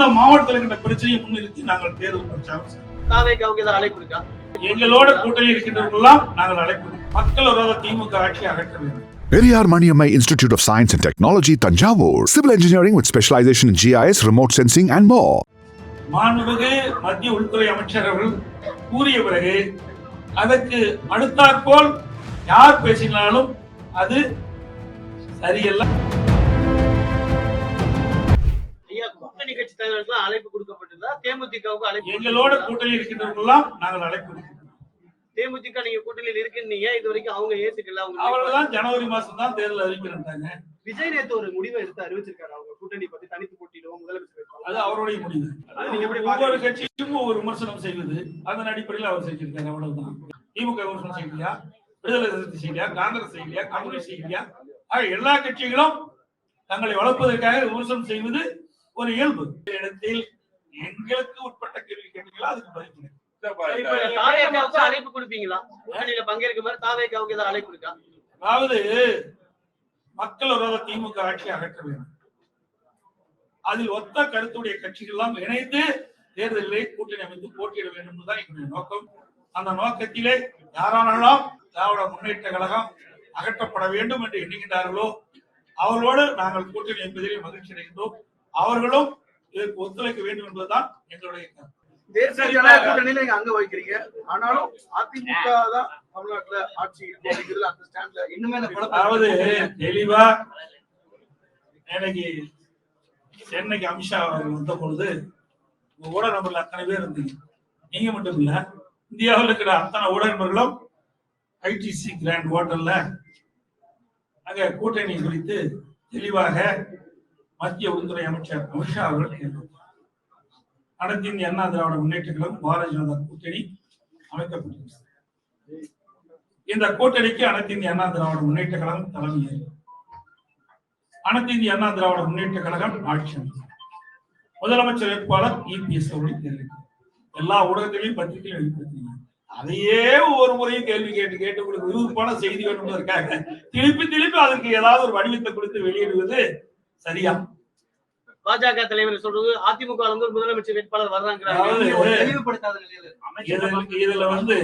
அந்த மாவட்டத்தில் இருக்கின்ற பிரச்சனையை முன்னிறுத்தி நாங்கள் தேர்தல் பிரச்சாரம் அழைப்பு எங்களோட கூட்டணி இருக்கின்றவர்களெல்லாம் நாங்கள் அழைப்போம் மக்கள் விரோத திமுக ஆட்சியை அகற்ற வேண்டும். Periyar Maniammai Institute of Science and Technology, Tanjavur. Civil engineering with specialization in GIS, remote sensing, and more. மாண்புமிகு மத்திய உள்துறை அமைச்சர் அவர்கள் கூறிய பிறகு அதற்கு அடுத்தாற்போல் யார் பேசினாலும் அது சரியல்ல. அழைப்பு கொடுக்கப்பட்டிருந்தா தேமுதிகவுக்கு அழைப்பு எங்களோட? கூட்டணி இருக்கின்றவர்களெல்லாம் நாங்கள் அழைப்பு தேமுதிக நீங்க கூட்டணியில் இருக்குன்னீங்க இது வரைக்கும் அவங்க ஏத்துக்கல அவங்க அவர்கள் தான் ஜனவரி மாசம் தான் தேர்தல் அறிவிக்கிறாங்க விஜய் நேத்து ஒரு முடிவை எடுத்து அறிவிச்சிருக்காரு அவங்க கூட்டணி பத்தி தனித்து போட்டியிடுவோம் முதலமைச்சர். அது அவருடைய முடிவு. அது நீங்க எப்படி ஒவ்வொரு? கட்சிக்கும் ஒவ்வொரு விமர்சனம் செய்வது அதன் அடிப்படையில் அவர் செஞ்சிருக்காரு அவ்வளவுதான். திமுக விமர்சனம் செய்யலையா? விடுதலை சிறுத்தை செய்யலையா? காங்கிரஸ் செய்யலையா? கம்யூனிஸ்ட் செய்யலையா? ஆக எல்லா கட்சிகளும் தங்களை வளர்ப்பதற்காக விமர்சனம் செய்வது ஒரு இயல்பு. இந்த இடத்தில் எங்களுக்கு உட்பட்ட கேள்வி கேட்டீங்களா? அதுக்கு பதில் கிடைக்கும். அழைப்பு கொடுப்பீங்களா? பங்கேற்க மாதிரி தாவேக்காவுக்கு ஏதாவது அழைப்பு இருக்கா? அதாவது மக்கள் விரோத திமுக ஆட்சியை அகற்ற வேண்டும். அதில் ஒத்த கருத்துடைய கட்சிகள் எல்லாம் இணைந்து தேர்தலிலே கூட்டணி அமைத்து போட்டியிட வேண்டும் என்பதுதான் எங்களுடைய நோக்கம். அந்த நோக்கத்திலே யாரானாலும் திராவிட முன்னேற்ற கழகம் அகற்றப்பட வேண்டும் என்று எண்ணுகின்றார்களோ அவர்களோடு நாங்கள் கூட்டணி என்பதிலே மகிழ்ச்சி அடைகின்றோம் அவர்களும் இதற்கு ஒத்துழைக்க வேண்டும் என்பதுதான் எங்களுடைய தேசிய ஜனநாயக கூட்டணியில நீங்க அங்க வைக்கிறீங்க. ஆனாலும் அதிமுக தான் தமிழ்நாட்டுல ஆட்சி அப்படிங்கிறது அந்த ஸ்டாண்ட்ல. இன்னுமே அதாவது தெளிவா எனக்கு சென்னைக்கு அமித்ஷா அவர்கள் வந்த பொழுது உங்க ஊடக நபர்ல அத்தனை பேர் இருந்தீங்க. நீங்க மட்டும் இல்ல இந்தியாவில் இருக்கிற அத்தனை ஊடக நபர்களும் ஐடிசி கிராண்ட் ஹோட்டல்ல அங்க கூட்டணி குறித்து தெளிவாக மத்திய உள்துறை அமைச்சர் அமித்ஷா அவர்கள் கேட்டார் அனைத்து இந்திய அண்ணா திராவிட முன்னேற்ற கழகம் பாரதிய ஜனதா கூட்டணி அமைக்கப்பட்டுள்ளது இந்த கூட்டணிக்கு அனைத்து இந்திய அண்ணா திராவிட முன்னேற்ற கழகம் தலைமையேற்று அனைத்து இந்திய அண்ணா திராவிட முன்னேற்ற கழகம் ஆட்சி முதலமைச்சர் வேட்பாளர் இபிஎஸ் அவர்கள் கேள்வி எல்லா ஊடகத்திலையும் பத்திரிகையும் வெளிப்படுத்தினார். அதையே ஒவ்வொரு முறையும் கேள்வி கேட்டு கேட்டு உங்களுக்கு விருப்பமான செய்தி இருக்காங்க. திருப்பி திருப்பி அதற்கு ஏதாவது ஒரு வடிவத்தை கொடுத்து வெளியிடுவது சரியா? பாஜக தலைவர் சொல்றது அதிமுக ஒரு முதலமைச்சர் வேட்பாளர் நிலையில இதுல இதுல வந்து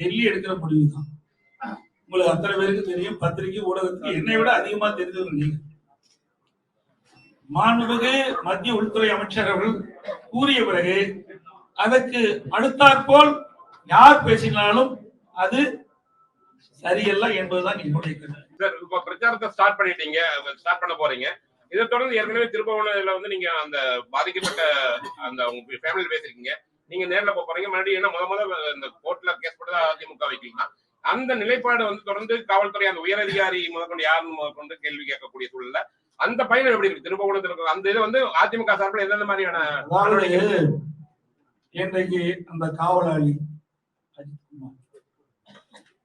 டெல்லி எடுக்கிற முடிவு தான். உங்களுக்கு அத்தனை பேருக்கு தெரியும் பத்திரிகை ஊடகத்துக்கு என்னை விட அதிகமா தெரிஞ்சவர் நீங்க. மாண்புமிகு மத்திய உள்துறை அமைச்சர் அவர்கள் கூறிய பிறகு அதற்கு அடுத்தாற்போல் யார் பேசினாலும் அது சரியல்ல என்பதுதான் என்னுடைய கருத்து. சார் இப்ப பிரச்சாரத்தை ஸ்டார்ட் பண்ணிட்டீங்க ஸ்டார்ட் பண்ண போறீங்க. இதை தொடர்ந்து ஏற்கனவே திருப்பவனத்துல வந்து நீங்க அந்த பாதிக்கப்பட்ட அந்த உங்க ஃபேமிலி பேசிருக்கீங்க நீங்க நேர்ல போறீங்க. மறுபடியும் என்ன முத முத இந்த கோர்ட்ல கேஸ் போட்டு அதிமுக வைக்கலாம் அந்த நிலைப்பாடு வந்து தொடர்ந்து காவல்துறை அந்த உயரதிகாரி முதற்கொண்டு யாருன்னு முதற்கொண்டு கேள்வி கேட்கக்கூடிய சூழல்ல அந்த பயணம் எப்படி இருக்கு? திருப்பவனத்தில் இருக்கிற அந்த இது வந்து அதிமுக சார்பில் எந்தெந்த மாதிரியான இன்றைக்கு அந்த காவலாளி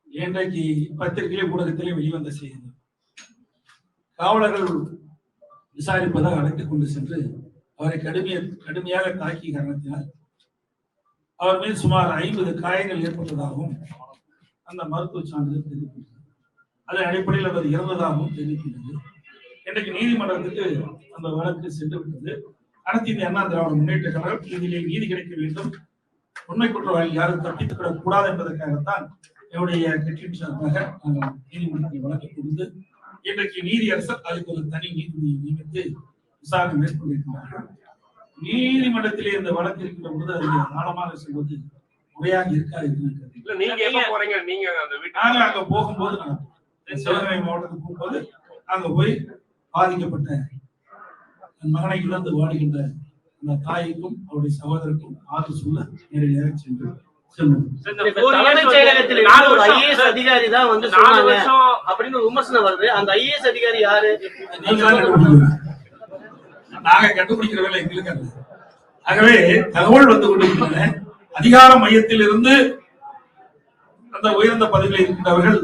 இன்றைக்கு பத்திரிகையிலே ஊடகத்திலே வெளிவந்த செய்தி. காவலர்கள் விசாரிப்பதாக அழைத்துக் கொண்டு சென்று அவரை கடுமைய கடுமையாக தாக்கிய காரணத்தினால் அவர் மீது சுமார் ஐம்பது காயங்கள் ஏற்பட்டதாகவும் அந்த மருத்துவ சான்றிதழ் தெரிவிக்கிறது. அதன் அடிப்படையில் அவர் இறந்ததாகவும் தெரிவிக்கின்றது. இன்றைக்கு நீதிமன்றத்துக்கு அந்த வழக்கு சென்று விட்டது அனைத்து அண்ணா திராவிட முன்னேற்ற கழகம் இதிலே நீதி கிடைக்க வேண்டும். உண்மை குற்றவாளி யாரும் தப்பித்துக் கூடாது என்பதற்காகத்தான் என்னுடைய கட்சியின் சார்பாக நாங்கள் நீதிமன்றத்தில் வழக்கு கொடுத்து இன்றைக்கு நீதியரசர் அதுக்கு ஒரு தனி நீதிபதியை நியமித்து விசாரணை மேற்கொண்டிருக்கிறார்கள். நீதிமன்றத்திலே இந்த வழக்கு இருக்கின்ற போது அதில் ஆழமாக செல்வது முறையாக இருக்காது என்று நீங்க போறீங்க? நீங்க அந்த நாங்க வீட்டுக்கு அங்க போகும்போது சிவகங்கை மாவட்டத்துக்கு போகும்போது அங்க போய் பாதிக்கப்பட்ட என் மகனை இழந்து வாடுகின்ற அந்த தாய்க்கும் அவருடைய சகோதரருக்கும் ஆறு சொல்ல நேரடியாக சென்று செல்வோம் இப்ப தலைமைச் செயலகத்தில் ஐஏஎஸ் அதிகாரி தான் வந்து சொன்னாங்க. அப்படின்னு ஒரு விமர்சனம் வருது. அந்த ஐஏஎஸ் அதிகாரி யாரு? நீங்க கண்டுபிடிக்கிற வேலை எங்களுக்கு. ஆகவே தகவல் வந்து கொண்டிருக்கின்றன. அதிகார மையத்தில் இருந்து அந்த உயர்ந்த பதவியில் இருக்கின்றவர்கள்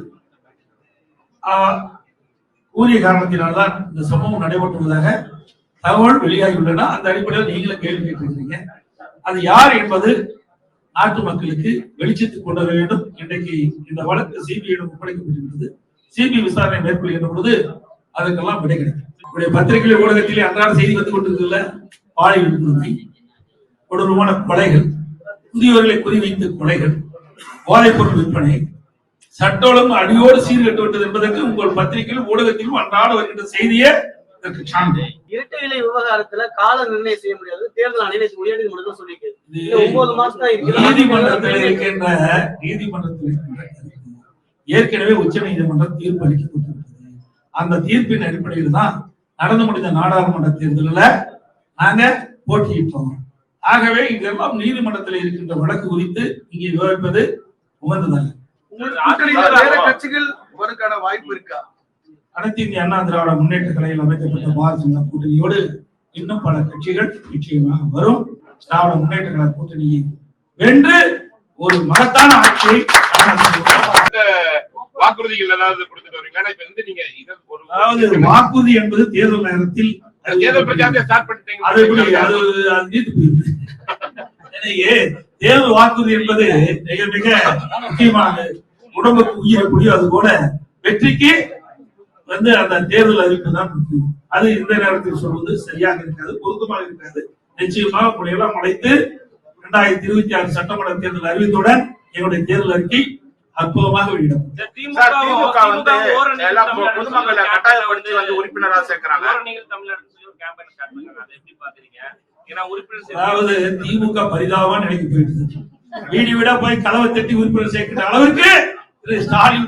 கூறிய காரணத்தினால்தான் இந்த சம்பவம் நடைபெற்றுள்ளதாக தகவல் வெளியாகியுள்ளன. அந்த அடிப்படையில் நீங்களும் கேள்வி கேட்டிருக்கிறீங்க அது யார் என்பது நாட்டு மக்களுக்கு வெளிச்சத்துக்கு கொண்டு வர வேண்டும். இன்றைக்கு இந்த வழக்கு சிபிஐயிடம் ஒப்படைக்கப்பட்டிருக்கிறது சிபிஐ விசாரணை மேற்கொள்கின்ற பொழுது அதற்கெல்லாம் விடை கிடைக்கும். உங்களுடைய பத்திரிகை ஊடகத்திலே அன்றாட செய்தி வந்து கொண்டிருக்குல்ல பாலியல் கொடுமை கொடூரமான கொலைகள் முதியோர்களை குறிவைத்து கொலைகள் போதைப் பொருள் விற்பனை சட்டோளம் அடியோடு சீர்கட்டு விட்டது என்பதற்கு உங்கள் பத்திரிகையிலும் ஊடகத்திலும் அன்றாட வருகின்ற செய்தியே இதற்கு சான்று. இரட்டை விலை விவகாரத்துல கால நிர்ணயம் செய்ய முடியாது. தேர்தல் ஆணையம் உயர்நீதிமன்றம் சொல்லியிருக்கு. நீதிமன்றத்தில் இருக்கின்ற நீதிமன்றத்தில் இருக்கின்ற கருத்து ஏற்கனவே உச்ச நீதிமன்றம் தீர்ப்பு அளிக்கப்பட்டிருக்கிறது. அந்த தீர்ப்பின் அடிப்படையில் தான் நடந்து முடிந்த நாடாளுமன்ற தேர்தலில் நாங்க போட்டியிட்டோம். ஆகவே இதெல்லாம் நீதிமன்றத்தில் இருக்கின்ற வழக்கு குறித்து இங்கே விவாதிப்பது உகந்ததல்ல. கட்சிகள் வருக்கான வாய்ப்பு இருக்கா? அனைத்து இந்திய அண்ணா திராவிட முன்னேற்ற கலையில் அமைக்கப்பட்ட பாரதிய கூட்டணியோடு இன்னும் பல கட்சிகள் நிச்சயமாக வரும். திராவிட முன்னேற்ற கழக கூட்டணியை வென்று ஒரு மகத்தான ஆட்சியை வாக்குறுதிகள் ஏதாவது கொடுத்துட்டு வரீங்க ஆனா இப்ப வந்து நீங்க அதாவது வாக்குறுதி என்பது தேர்தல் நேரத்தில் தேர்தல் பிரச்சாரத்தை ஸ்டார்ட் பண்ணிட்டீங்க. அது எப்படி அது அது நீத்து போயிருக்கு எனவே தேர்தல் வாக்குறுதி என்பது மிக மிக முக்கியமானது. உடம்புக்கு உயிரக்கூடிய அது போல வெற்றிக்கு வந்து அந்த தேர்தல் அறிவிப்பு தான் முக்கியம். அது இந்த நேரத்தில் சொல்வது சரியாக இருக்காது பொருத்தமாக இருக்காது. நிச்சயமாக உங்களை எல்லாம் அழைத்து இரண்டாயிரத்தி இருபத்தி ஆறு சட்டமன்ற தேர்தல் அறிவித்துடன் என்னுடைய தேர்தல் அறிக்கை அற்புதமாக பொதுமக்களை கட்டாயப்படுத்தி வந்து உறுப்பினரா சேர்க்கறாங்க. அதாவது திமுக பரிதாபமா நினைக்க போயிடுது வீடு வீடா போய் கதவை தட்டி உறுப்பினர் சேர்க்கிற அளவிற்கு திரு ஸ்டாலின்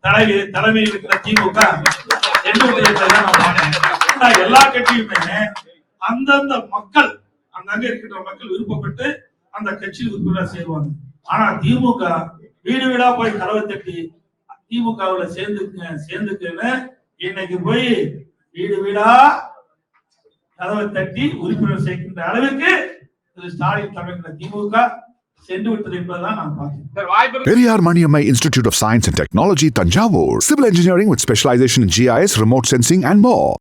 தலைவி தலைமையில் இருக்கிற திமுக எல்லா கட்சியுமே அந்தந்த மக்கள் அங்கங்க இருக்கின்ற மக்கள் விருப்பப்பட்டு அந்த கட்சியில் உறுப்பினர் சேருவாங்க ஆனா திமுக வீடு வீடா போய் கதவை தட்டி திமுகவுல சேர்ந்துக்குங்க சேர்ந்துக்குன்னு இன்னைக்கு போய் வீடு வீடா கதவை தட்டி உறுப்பினர் சேர்க்கின்ற அளவிற்கு திரு ஸ்டாலின் தலைமையிலான திமுக Periyar Maniamma Institute of Science and Technology, Tanjavur. Civil engineering with specialization in GIS, remote sensing, and more.